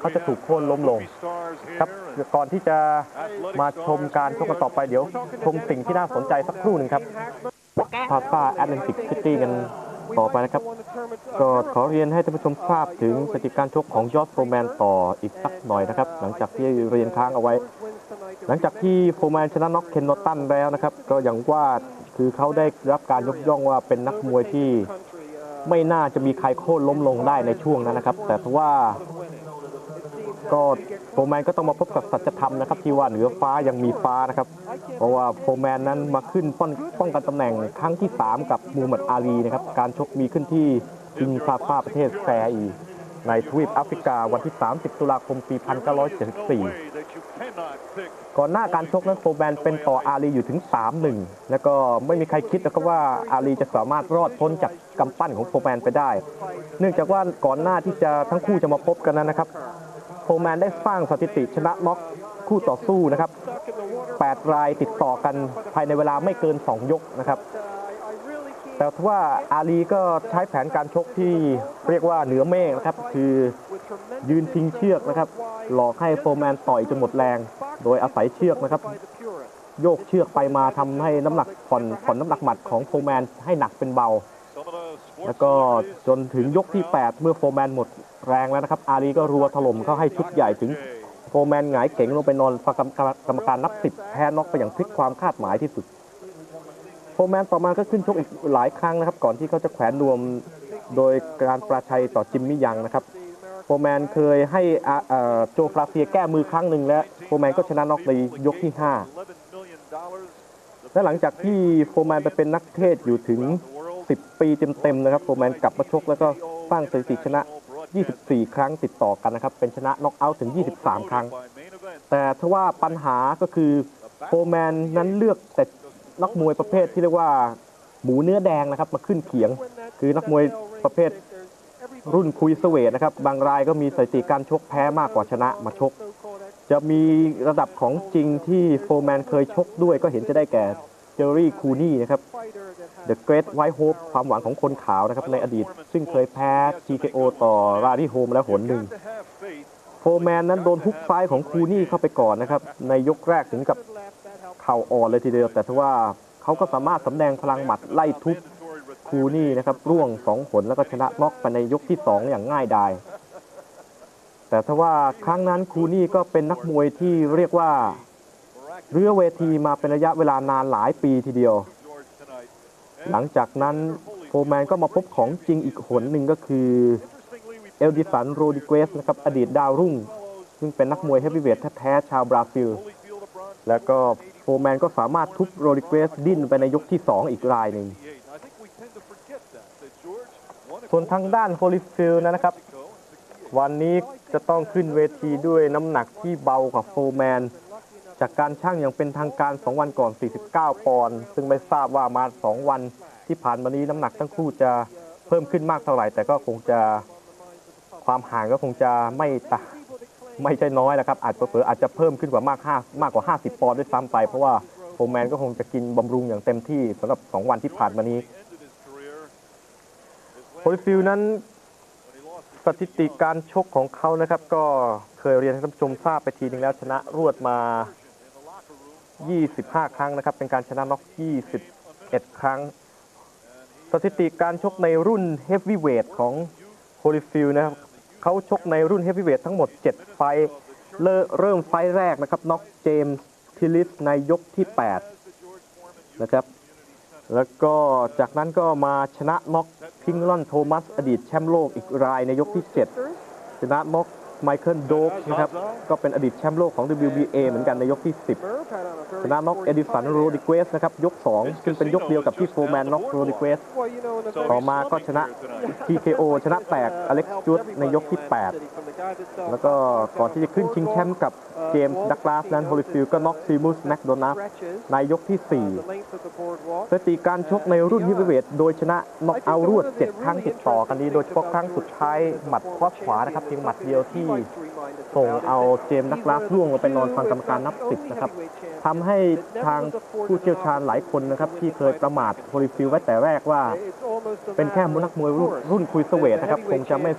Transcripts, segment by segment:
เขาจะถูกโค่นล้มลงครับก่อนที่จะมาชมการชกกันต่อไปเดี๋ยว ชมสิ่งที่น่าสนใจสักครู่หนึ่งครับพาซาแอตแลนติกซิตี้กันต่อไปนะครับ ก็ขอเรียนให้ท่านผู้ชมทราบถึงสถิติการชกของยอดโฟร์แมนต่ออีกสักหน่อยนะครับ หลังจากที่เรียนค้างเอาไว้ หลังจากที่โฟร์แมนชนะน็อกเคนโนตันแล้วนะครับ ก็อย่างว่าคือเขาได้รับการยกย่องว่าเป็นนักมวยที่ไม่น่าจะมีใครโค่นล้มลงได้ในช่วงนั้นนะครับ แต่ว่า ก็โฟร์แมนก็ต้องมาพบกับสัจธรรมนะครับที่ว่าเหนือฟ้ายังมีฟ้านะครับ เพราะว่าโฟร์แมนนั้นมาขึ้นป้องป้องกันตำแหน่งครั้งที่ 3 กับมูฮัมหมัดอาลีนะครับการชกมีขึ้นที่คิงซาฟาประเทศแซอีในทวีปแอฟริกาวันที่ 30 ตุลาคมปี1974 ก่อนหน้าการชกนั้นโฟแมนเป็นต่ออาลีอยู่ถึง 3-1 แล้วก็ไม่มีใครคิดนะครับว่าอาลีจะสามารถรอดพ้นจากกำปั้นของโฟแมนไปได้ เนื่องจากว่าก่อนหน้าที่จะทั้งคู่จะมาพบกันนั้นนะครับ โฟแมนได้สร้างสถิติชนะน็อกคู่ต่อสู้นะครับ 8 รายติดต่อกันภายในเวลาไม่เกิน 2 ยกนะครับ แต่ว่าอาลีก็ใช้แผนการชกที่เรียกว่าเหนือเมฆนะครับ คือยืนพิงเชือกนะครับ หลอกให้โฟแมนต่อยจนหมดแรง โดยอาศัยเชือกนะครับ โยกเชือกไปมาทำให้น้ำหนักผ่อนผ่อนน้ำหนักหมัดของโฟแมนให้หนักเป็นเบา แล้วก็จนถึงยกที่ 8 เมื่อโฟร์แมนหมดแรงแล้วนะครับ อาลีก็รัวถล่มเข้าให้ชุดใหญ่ถึงโฟร์แมนหงายเก๋งลงไปนอนฟังกรรมการกรรมการนับสิบแพ้น็อกไปอย่างพลิกความคาดหมายที่สุด โฟร์แมนต่อมาก็ขึ้นชกอีกหลายครั้งนะครับ ก่อนที่เขาจะแขวนนวมโดยการประชัยต่อจิมมี่ยังนะครับโฟร์แมนเคยให้โจฟราเซียแก้มือครั้งหนึ่งและโฟร์แมนก็ชนะน็อกในยกที่ 5 และหลังจากที่โฟร์แมนไปเป็นนักเทศอยู่ถึง 10 ปีเต็มๆนะครับโฟแมนกลับมาชกแล้วก็สร้างสถิติชนะ 24 ครั้งติดต่อกันนะครับ เป็นชนะน็อกเอาท์ถึง 23 ครั้ง แต่ทว่าปัญหาก็คือโฟแมนนั้นเลือกแต่นักมวยประเภทที่เรียกว่าหมูเนื้อแดงนะครับมาขึ้นเขียง คือนักมวยประเภทรุ่นคุยสเวทนะครับ บางรายก็มีสถิติการชกแพ้มากกว่าชนะมาชก จะมีระดับของจริงที่โฟแมนเคยชกด้วยก็เห็นจะได้แก่ เจอรี่คูนี่นะครับ The Great White Hope ความหวังของคนขาวนะครับในอดีต ซึ่งเคยแพ้ TKO ต่อรารีโฮมแล้วหนหนึ่งโฟร์แมนนั้นโดนฮุกซ้ายของคูนี่เข้าไปก่อนนะครับ ในยกแรกถึงกับเข่าอ่อนเลยทีเดียว แต่ทว่าเขาก็สามารถสำแดงพลังหมัดไล่ทุบคูนี่นะครับร่วงสองผลแล้วก็ชนะน็อกไปในยกที่ 2 อย่างง่ายดายแต่ทว่าครั้งนั้นคูนี่ก็เป็นนักมวยที่เรียกว่า เรือเวทีมาเป็นระยะเวลานานหลายปีทีเดียว หลังจากนั้นโฟร์แมนก็มาพบของจริงอีกหนหนึ่งก็คือเอลดิสันโรดิเกสนะครับอดีตดาวรุ่ง ซึ่งเป็นนักมวยเฮฟวีเวทแท้ๆชาวบราซิล แล้วก็โฟร์แมนก็สามารถทุบโรดิเกสดิ้นไปในยกที่ 2 อีกรายหนึ่งส่วนทางด้านโฮลิฟิลนะครับ วันนี้จะต้องขึ้นเวทีด้วยน้ำหนักที่เบากว่าโฟร์แมน จากการช่างอย่างเป็นทางการ 2 วันก่อน 49 ปอนด์ซึ่งไม่ทราบว่ามา 2 วันที่ผ่านมานี้น้ำหนักทั้งคู่จะเพิ่มขึ้นมากเท่าไหร่ แต่ก็คงจะความห่างก็คงจะไม่ไม่ใช่น้อยนะครับ อาจจะเผลออาจจะเพิ่มขึ้นกว่ามาก5มากกว่า 50 ปอนด์ด้วยซ้ำไป เพราะว่าโฟร์แมนก็คงจะกินบำรุงอย่างเต็มที่สำหรับ 2 วันที่ผ่านมานี้โฮลิฟิลนั้นสถิติการชกของเขานะครับ ก็เคยเรียนให้ท่านผู้ชมทราบไปทีนึงแล้วชนะรวดมา 25 ครั้งนะครับ เป็นการชนะน็อก21 ครั้ง สถิติการชกในรุ่นเฮฟวีเวทของโฮลิฟิลนะครับเขาชกในรุ่นเฮฟวีเวททั้งหมด 7 ไฟเริ่มเริ่มไฟแรกนะครับน็อกเจมส์ทิลิสในยกที่ 8 นะครับ แล้วก็จากนั้นก็มาชนะน็อกพิงลอนโทมัส อดีตแชมป์โลกอีกรายในยกที่ 7 ชนะน็อก ไมเคิลโดกนะครับ ก็เป็นอดีตแชมป์โลกของ WBA เหมือนกันในยกที่ 10 ชนะน็อกเอดิสันโรดิเกสนะครับ ยก 2 ซึ่งเป็นยกเดียวกับที่โฟแมนน็อกโรดิเกสต่อมาก็ชนะ TKO ชนะแตกอเล็กซ์จูดในยกที่ 8 แล้วก็ก่อนที่จะขึ้นชิงแชมป์กับเจมส์ดักลาสนั้นโฮลิฟิลก็น็อกซีมูสแมคโดนัฟในยกที่ 4สถิติการชกในรุ่นฮิฟเวทโดยชนะน็อกเอารวด 7 ครั้งติดต่อกันนี้โดยเฉพาะครั้งสุดท้ายหมัดข้อขวานะครับเพียงหมัดเดียวที่ส่งเอาเจมส์ดักลาสล่วงลงไปนอนฟังกรรมการนับ10นะครับทำให้ทางผู้เชี่ยวชาญหลายคนนะครับ ที่เคยประมาทโฮลิฟิลไว้แต่แรกว่า เป็นแค่มนักมวยรุ่นรุ่นคุยสเวทนะครับคงจะไม่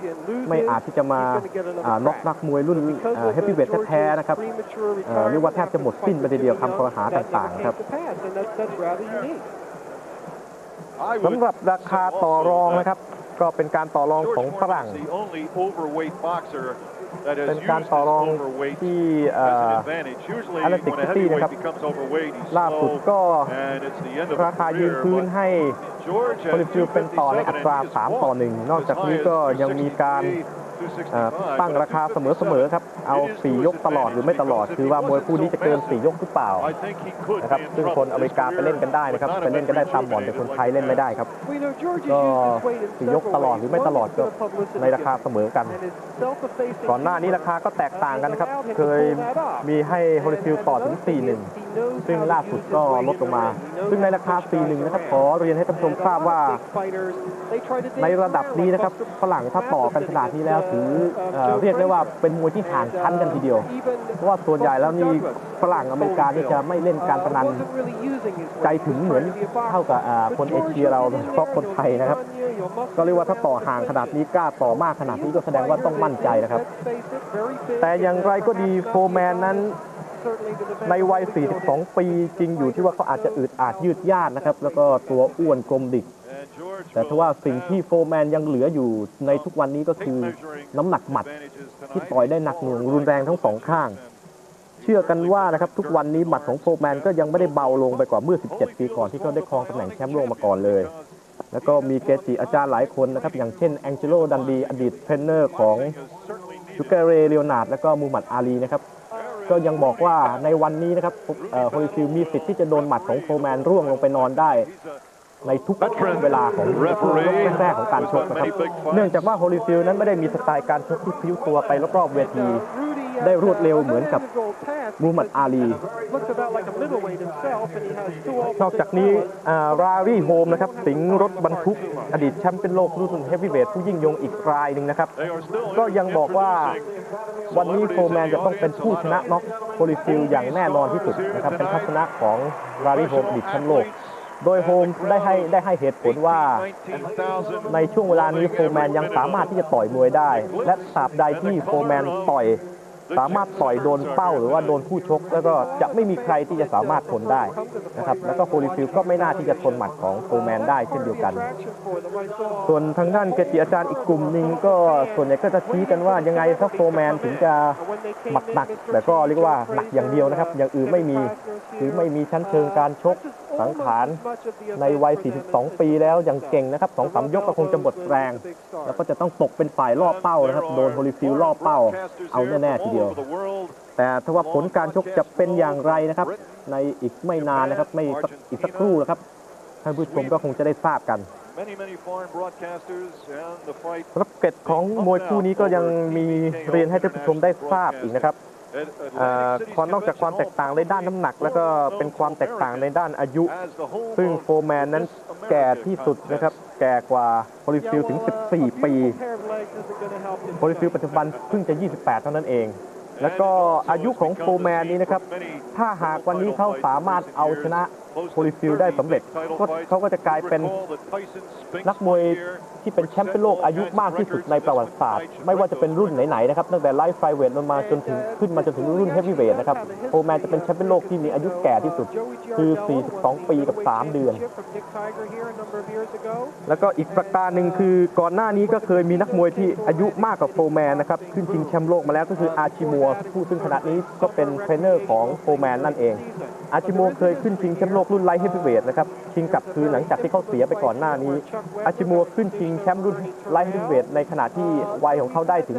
ไม่อาจที่จะมาอ่าน็อกนักมวยรุ่นเฮฟวีเวทแท้ๆนะครับเอ่อเรียกว่าแทบจะหมดสิ้นไปทีเดียวคำกล่าวหาต่างๆครับสำหรับราคาต่อรองนะครับ ก็เป็นการต่อรองของฝรั่ง เป็นการต่อรองที่เอ่อ Atlantic City นะครับล่าสุดก็ราคายืนพื้นให้โอลิมปิกเป็นต่อในอัตรา 3 ต่อ 1 นอกจากนี้ก็ยังมีการเอ่อ ตั้งราคาเสมอๆครับ เอา 4 ยกตลอดหรือไม่ตลอด คือว่ามวยคู่นี้จะเกิน 4 ยกหรือเปล่านะครับซึ่งคนอเมริกาไปเล่นกันได้นะครับไปเล่นกันได้ตามบ่อนแต่คนไทยเล่นไม่ได้ครับก็สี่ยกตลอดหรือไม่ตลอดก็ในราคาเสมอกัน ก่อนหน้านี้ราคาก็แตกต่างกันนะครับเคยมีให้โฮลิฟิลต่อถึง4-1 ซึ่งล่าสุดก็ลดลงมา ซึ่งในราคา 4-1 นะครับ ขอเรียนให้ท่านผู้ชมทราบว่า ในระดับนี้นะครับฝรั่งถ้าต่อกันขนาดนี้แล้วถือเออเรียกได้ว่าเป็นมวยที่ห่างชั้นกันทีเดียว เพราะว่าส่วนใหญ่แล้วนี่ฝรั่งอเมริกานี่จะไม่เล่นการพนันใจถึงเหมือนเท่ากับคนเอเชียเราโดยเฉพาะคนไทยนะครับ ก็เรียกว่าถ้าต่อห่างขนาดนี้กล้าต่อมากขนาดนี้ก็แสดงว่าต้องมั่นใจนะครับ แต่อย่างไรก็ดีโฟแมนนั้น ในวัย 42 ปีจริงอยู่ที่ว่าเขาอาจจะอึดอาดยืดยาดนะครับ แล้วก็ตัวอ้วนกลมดิก แต่ถ้าว่าสิ่งที่โฟร์แมนยังเหลืออยู่ในทุกวันนี้ก็คือน้ำหนักหมัดที่ต่อยได้หนักหน่วงรุนแรงทั้งสองข้าง เชื่อกันว่านะครับทุกวันนี้หมัดของโฟร์แมนก็ยังไม่ได้เบาลงไปกว่าเมื่อ 17 ปีก่อนที่เขาได้ครองตำแหน่งแชมป์โลกมาก่อนเลย แล้วก็มีเกจิอาจารย์หลายคนนะครับ อย่างเช่นแองเจโลดันดีอดีตเทรนเนอร์ของจูเกเรเลโอนาดและก็มูฮัมหมัดอาลีนะครับ ก็ยังบอกว่าในวันนี้นะครับโฮลิฟิลมีสิทธิ์ที่จะโดนหมัดของโฟร์แมนร่วงลงไปนอนได้ในทุกเวลาของช่วงยกแรกๆของการชกนะครับ เนื่องจากว่าโฮลิฟิลนั้นไม่ได้มีสไตล์การชกที่พลิ้วตัวไปรอบๆเวที ได้รวดเร็วเหมือนกับมูฮัมหมัดอาลี นอกจากนี้รารีโฮมนะครับ สิงรถบรรทุก อดีตแชมป์เป็นโลกรุ่นเฮฟวีเวทผู้ยิ่งยงอีกรายหนึ่งนะครับ ก็ยังบอกว่าวันนี้โฟแมนจะต้องเป็นผู้ชนะน็อกโฮลิฟิลอย่างแน่นอนที่สุดนะครับเป็นทัศนะของรารีโฮมอดีตแชมป์โลกโดยโฮมได้ให้ได้ให้เหตุผลว่า ในช่วงเวลานี้โฟแมนยังสามารถที่จะต่อยมวยได้ และตราบใดที่โฟแมนต่อย สามารถต่อยโดนเป้าหรือว่าโดนผู้ชก แล้วก็จะไม่มีใครที่จะสามารถทนได้นะครับแล้วก็โฮลิฟิลก็ไม่น่าที่จะทนหมัดของโฟแมนได้เช่นเดียวกัน ส่วนทางด้านเกจิอาจารย์อีกกลุ่มหนึ่งก็ส่วนใหญ่ก็จะชี้กันว่ายังไงถ้าโฟแมนถึงจะหมัดหนักแต่ก็เรียกว่าหนักอย่างเดียวนะครับอย่างอื่นไม่มีคือไม่มีชั้นเชิงการชก สังขารในวัย 42 ปีแล้วยังเก่งนะครับสองสามยกก็คงจะหมดแรง แล้วก็จะต้องตกเป็นฝ่ายล่อเป้านะครับ โดนโฮลิฟิลล่อเป้า เอาแน่ๆทีเดียว แต่ถ้าว่าผลการชกจะเป็นอย่างไรนะครับ ในอีกไม่นานนะครับ ไม่สักอีกสักครู่นะครับ ท่านผู้ชมก็คงจะได้ทราบกันสำหรับเกร็ดของมวยคู่นี้ก็ยังมีเรียนให้ท่านผู้ชมได้ทราบอีกนะครับอ่า ความนอกจากความแตกต่างในด้านน้ำหนัก แล้วก็เป็นความแตกต่างในด้านอายุ ซึ่งโฟร์แมนนั้นแก่ที่สุดนะครับ แก่กว่าโฮลิฟิลถึง 14 ปีโฮลิฟิลปัจจุบันเพิ่งจะ 28 เท่านั้นเอง แล้วก็อายุของโฟแมนนี้นะครับ ถ้าหากวันนี้เขาสามารถเอาชนะโฮลิฟิลได้สำเร็จก็เขาก็จะกลายเป็นนักมวย ที่เป็นแชมป์เป็นโลกอายุมากที่สุดในประวัติศาสตร์ ไม่ว่าจะเป็นรุ่นไหนๆนะครับตั้งแต่ไลท์ไฟเวทมาจนถึงขึ้นมาจนถึงรุ่นเฮฟวีเวทนะครับโฟแมนจะเป็นแชมป์เป็นโลกที่มีอายุแก่ที่สุด คือ 42 ปีกับ 3 เดือน แล้วก็อีกประการหนึ่งคือก่อนหน้านี้ก็เคยมีนักมวยที่อายุมากกว่าโฟแมนนะครับขึ้นชิงแชมป์โลกมาแล้วก็คืออาชิมัวผู้ซึ่งขณะนี้ก็เป็นเทรนเนอร์ของโฟแมนนั่นเอง อาชิโมเคยขึ้นชิงแชมป์โลกรุ่นไลท์เฮฟวีเวทนะครับชิงกลับคืนหลังจากที่เขาเสียไปก่อนหน้านี้ อาชิโมขึ้นชิงแชมป์รุ่นไลท์เฮฟวีเวทในขณะที่วัยของเขาได้ถึง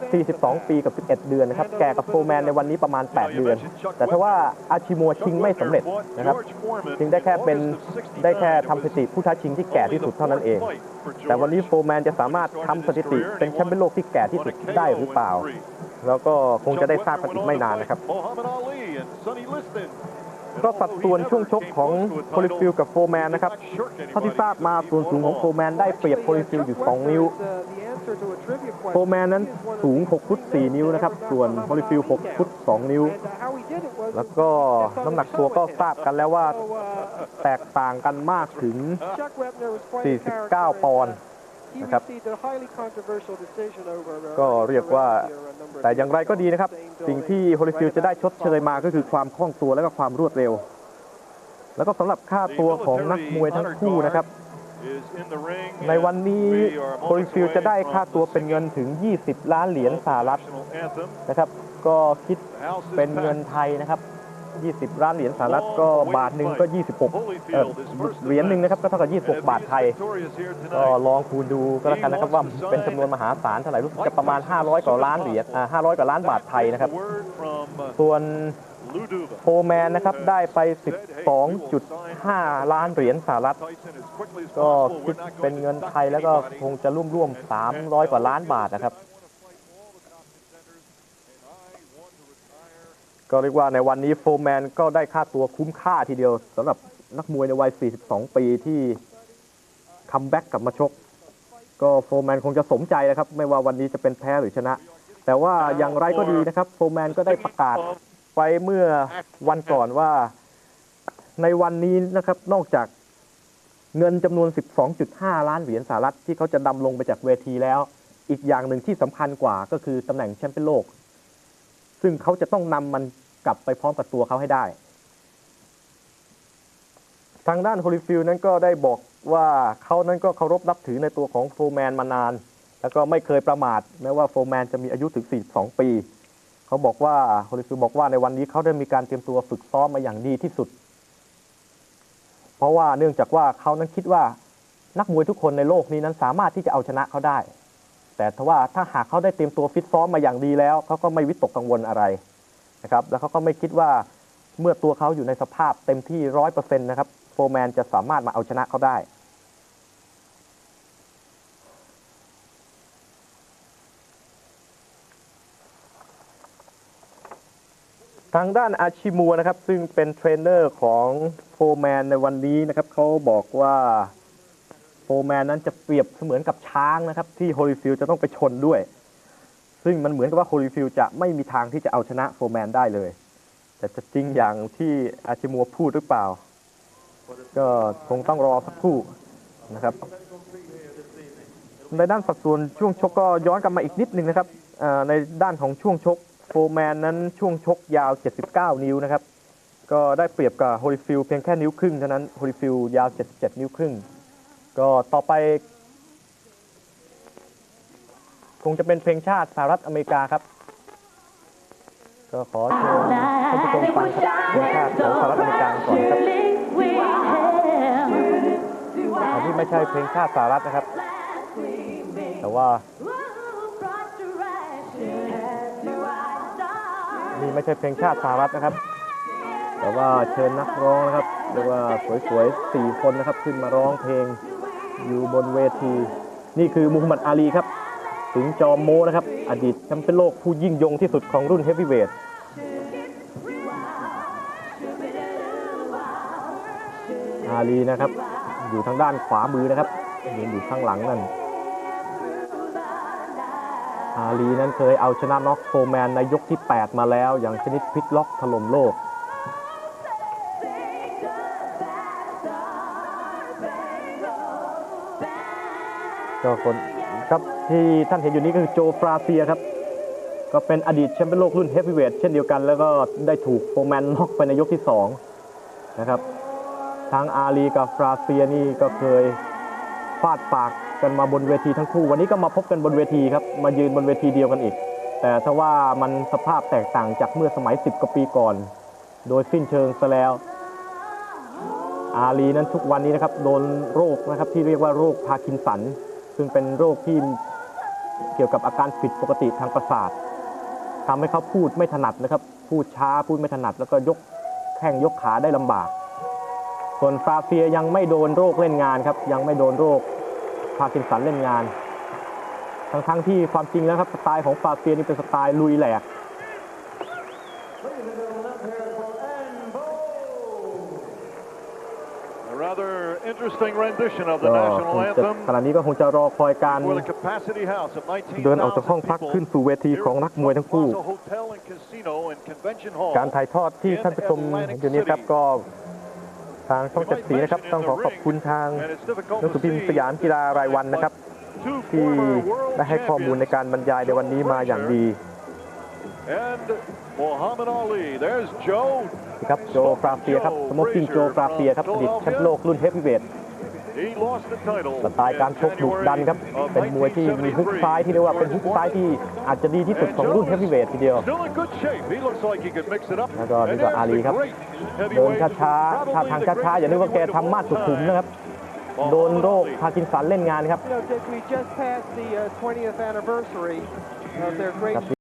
42 ปีกับ 11 เดือนนะครับแก่กับโฟแมนในวันนี้ประมาณ 8 เดือน แต่ถ้าว่าอาชิโมชิงไม่สำเร็จนะครับชิงได้แค่เป็นได้แค่ทำสถิติผู้ท้าชิงที่แก่ที่สุดเท่านั้นเอง แต่วันนี้โฟแมนจะสามารถทำสถิติเป็นแชมป์โลกที่แก่ที่สุดได้หรือเปล่า แล้วก็คงจะได้ทราบกันอีกไม่นานนะครับ ก็สัดส่วนช่วงชกของโพลิฟิลกับโฟร์แมนนะครับเท่าที่ทราบมาส่วนสูงของโฟร์แมนได้เปรียบโพลิฟิลอยู่ 2 นิ้วโฟร์แมนนั้นสูง 6 ฟุต 4 นิ้วนะครับ ส่วนโพลิฟิล 6 ฟุต 2 นิ้ว แล้วก็น้ำหนักตัวก็ทราบกันแล้วว่าแตกต่างกันมากถึง 49 ปอนด์ นะครับ ก็เรียกว่าแต่อย่างไรก็ดีนะครับ สิ่งที่โฮลิฟิลจะได้ชดเชยมาก็คือความคล่องตัวและก็ความรวดเร็ว แล้วก็สำหรับค่าตัวของนักมวยทั้งคู่นะครับ ในวันนี้โฮลิฟิลจะได้ค่าตัวเป็นเงินถึง 20 ล้านเหรียญสหรัฐนะครับ ก็คิดเป็นเงินไทยนะครับ 20 ล้านเหรียญสหรัฐก็บาทหนึ่งก็ 26เอ่อเหรียญหนึ่งนะครับก็เท่ากับ 26 บาทไทย ก็ลองคูณดูก็แล้วกันนะครับว่าเป็นจำนวนมหาศาลเท่าไหร่รู้สึกจะประมาณ 500 กว่าล้านเหรียญอ่า500 กว่าล้านบาทไทยนะครับ ส่วนโฟร์แมนนะครับได้ไป 12.5 ล้านเหรียญสหรัฐ ก็คิดเป็นเงินไทยแล้วก็คงจะร่วมๆ300 กว่าล้านบาทนะครับ ก็เรียกว่าในวันนี้โฟร์แมนก็ได้ค่าตัวคุ้มค่าทีเดียวสำหรับนักมวยในวัย 42 ปีที่คัมแบ็กกลับมาชก ก็โฟร์แมนคงจะสมใจนะครับ ไม่ว่าวันนี้จะเป็นแพ้หรือชนะ แต่ว่าอย่างไรก็ดีนะครับ โฟร์แมนก็ได้ประกาศไปเมื่อวันก่อนว่า ในวันนี้นะครับนอกจากเงินจำนวน 12.5 ล้านเหรียญสหรัฐที่เขาจะดำลงไปจากเวทีแล้ว อีกอย่างหนึ่งที่สำคัญกว่าก็คือตำแหน่งแชมเปี้ยนโลก ซึ่งเขาจะต้องนำมันกลับไปพร้อมกับตัวเขาให้ได้ ทางด้านโฮลิฟิลนั้นก็ได้บอกว่าเขานั้นก็เคารพนับถือในตัวของโฟแมนมานาน แล้วก็ไม่เคยประมาทแม้ว่าโฟแมนจะมีอายุถึง 42 ปี เขาบอกว่าโฮลิฟิลบอกว่าในวันนี้เขาได้มีการเตรียมตัวฝึกซ้อมมาอย่างดีที่สุด เพราะว่าเนื่องจากว่าเขานั้นคิดว่านักมวยทุกคนในโลกนี้นั้นสามารถที่จะเอาชนะเขาได้ แต่ถ้าว่าถ้าหากเขาได้เตรียมตัวฟิตซ้อมมาอย่างดีแล้วเขาก็ไม่วิตกกังวลอะไรนะครับแล้วเขาก็ไม่คิดว่าเมื่อตัวเขาอยู่ในสภาพเต็มที่ร้อยเปอร์เซ็นต์นะครับโฟร์แมนจะสามารถมาเอาชนะเขาได้ทางด้านอาชิมัวนะครับซึ่งเป็นเทรนเนอร์ของโฟร์แมนในวันนี้นะครับเขาบอกว่า โฟแมนนั้นจะเปรียบเสมือนกับช้างนะครับ ที่โฮลิฟิลจะต้องไปชนด้วย ซึ่งมันเหมือนกับว่าโฮลิฟิลจะไม่มีทางที่จะเอาชนะโฟแมนได้เลย แต่จะจริงอย่างที่อาชิมัวพูดหรือเปล่า ก็คงต้องรอสักครู่นะครับ ในด้านสัดส่วนช่วงชกก็ย้อนกลับมาอีกนิดนึงนะครับในด้านของช่วงชกโฟแมนนั้นช่วงชกยาว 79 นิ้วนะครับ ก็ได้เปรียบกับโฮลิฟิลเพียงแค่นิ้วครึ่งเท่านั้นโฮลิฟิลยาว 77 นิ้วครึ่ง ก็ต่อไป คงจะเป็นเพลงชาติสหรัฐอเมริกาครับ ก็ขอเชิญท่านผู้ชมฟังครับเพลงชาติของสหรัฐอเมริกาก่อนครับอันนี้ไม่ใช่เพลงชาติสหรัฐนะครับ แต่ว่านี่ไม่ใช่เพลงชาติสหรัฐนะครับ แต่ว่าเชิญนักร้องนะครับเรียกว่าสวยๆสี่คนนะครับ ขึ้นมาร้องเพลง อยู่บนเวที นี่คือมูฮัมหมัดอาลีครับสิงจอมโมนะครับ อดีตแชมป์เป็นโลกผู้ยิ่งยงที่สุดของรุ่นเฮฟวีเวทอาลีนะครับ อยู่ทางด้านขวามือนะครับยืนอยู่ข้างหลังนั่น อาลีนั้นเคยเอาชนะน็อกโฟแมนในยกที่ 8 มาแล้ว อย่างชนิดพลิกล็อกถล่มโลก ก็คนครับที่ท่านเห็นอยู่นี้ก็คือโจฟราเซียครับ ก็เป็นอดีตแชมป์เป็นโลกรุ่นเฮฟวีเวทเช่นเดียวกัน แล้วก็ได้ถูกโฟแมนน็อกไปในยกที่ 2 นะครับทั้งอาลีกับฟราเซียนี่ก็เคยฟาดปากกันมาบนเวทีทั้งคู่ วันนี้ก็มาพบกันบนเวทีครับ มายืนบนเวทีเดียวกันอีก แต่ถ้าว่ามันสภาพแตกต่างจากเมื่อสมัย 10กว่าปีก่อน โดยสิ้นเชิงซะแล้ว อาลีนั้นทุกวันนี้นะครับโดนโรคนะครับที่เรียกว่าโรคพาร์กินสัน ซึ่งเป็นโรคที่เกี่ยวกับอาการผิดปกติทางประสาททำให้เขาพูดไม่ถนัดนะครับ พูดช้าพูดไม่ถนัด แล้วก็ยกแข้งยกขาได้ลำบาก ส่วนฟาเฟียยังไม่โดนโรคเล่นงานครับ ยังไม่โดนโรคพาร์กินสันเล่นงาน ทั้งทั้งๆที่ความจริงแล้วครับสไตล์ของฟาเฟียนี่เป็นสไตล์ลุยแหลก ก็ the ค national งจะ anthem ขณะนี้ก็คงจะรอคอยการ for the capacity house of 19,000เดินออกจากห้องพัก people ขึ้นสู่เวทีของนักมวยทั้งคู่ Plaza Hotel and Casino and Convention Hall การถ่ายทอดที่ท่านผู้ชมเห็นอยู่นี้ครับก็ทางช่องเจ็ดสีนะครับ ต้องขอขอบคุณทาง and it's difficult หนังสือ to พิมพ์ see สยามกีฬารายวันนะครับ two ที่ former world ได้ให้ข้อมูลใน champions การบรรยายในวันนี้มาอย่างดี and Muhammad Ali there's Joe ครับโจฟราเฟียครับสโมกกิ้งโจฟราเฟียครับอดีตแชมป์โลกรุ่นเฮฟวีเวท he lost the title สไตล์การชกดุดันครับ of เป็นมวยที่มีฮุกซ้ายที่เรียกว่าเป็นฮุกซ้ายที่อาจจะดีที่สุดของรุ่นเฮฟวีเวททีเดียว Still in good shape. He looks like he could mix it up. แล้วก็ And นี่ก็ there's อาลี the ครับ great เดิน heavyweight ช้า who's ๆท่า probably ทาง the ช้าๆอย่านึกว่าแก greatest ทำมาดสุขุมนะครับ โดนโรคพาร์กินสันเล่นงานครับ You know, Dick, we just passed the uh, 20th anniversary of their great ครับ